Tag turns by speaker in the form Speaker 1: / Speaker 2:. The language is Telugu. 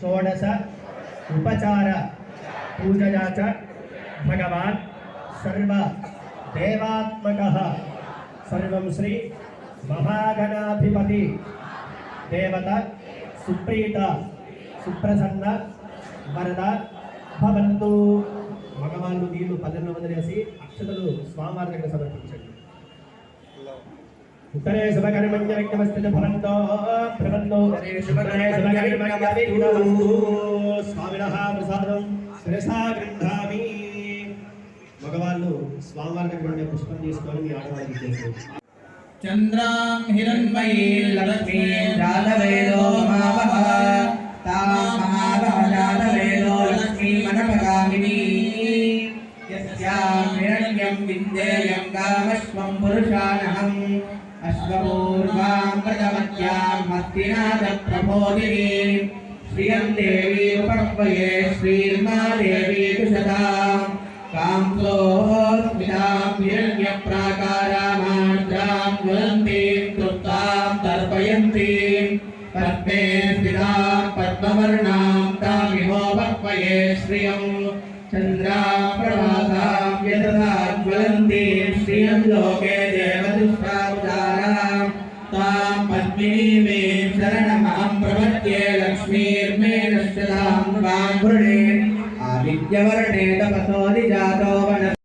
Speaker 1: షోడశ ఉపచార పూజయా చ భగవాన్ సర్వ దేవాత్మక సర్వం శ్రీ మహాగణాధిపతి దేవత సుప్రీత సుప్రసన్న వరద భవంతు మగవాళ్ళు నీళ్ళు పల్లెల్లో వదిలేసి అక్షతలు స్వామివారి దగ్గర సమర్పించండి. ఉత్తరే శుభకర్మణ్య వ్యక్తమస్థిత ప్రబంధో ప్రసాదం శిరసా గృహామి మగవాళ్ళు స్వామివారి దగ్గర ఉండే పుష్పం తీసుకొని మీ ఆడవాళ్ళకి
Speaker 2: చంద్రాం హిరణ్మయీం యస్యాం హిరణ్యం విందేయం కామశ్వం పురుషానహం అశ్వపూర్వాం ప్రథమత్యాం మస్తినాథ ప్రబోధినీం శ్రియం దేవీ ఉపర్వయే శ్రీర్మా దేవీ కుశతాం కాంసోస్మితాం హిరణ్యప్రాకారామార్ద్రాం జ్వలంతీం తృప్తాం తర్పయంతీం పద్మే స్థితాం పద్మవర్ణాం శ్రియం లోకే దేవదుష్టావతారాం తాం పద్మినీమేం శరణమహం ప్రపద్యే లక్ష్మీర్మే నశ్యతాం వాం వృణే ఆదిత్యవర్ణే తపసోది జాతో వన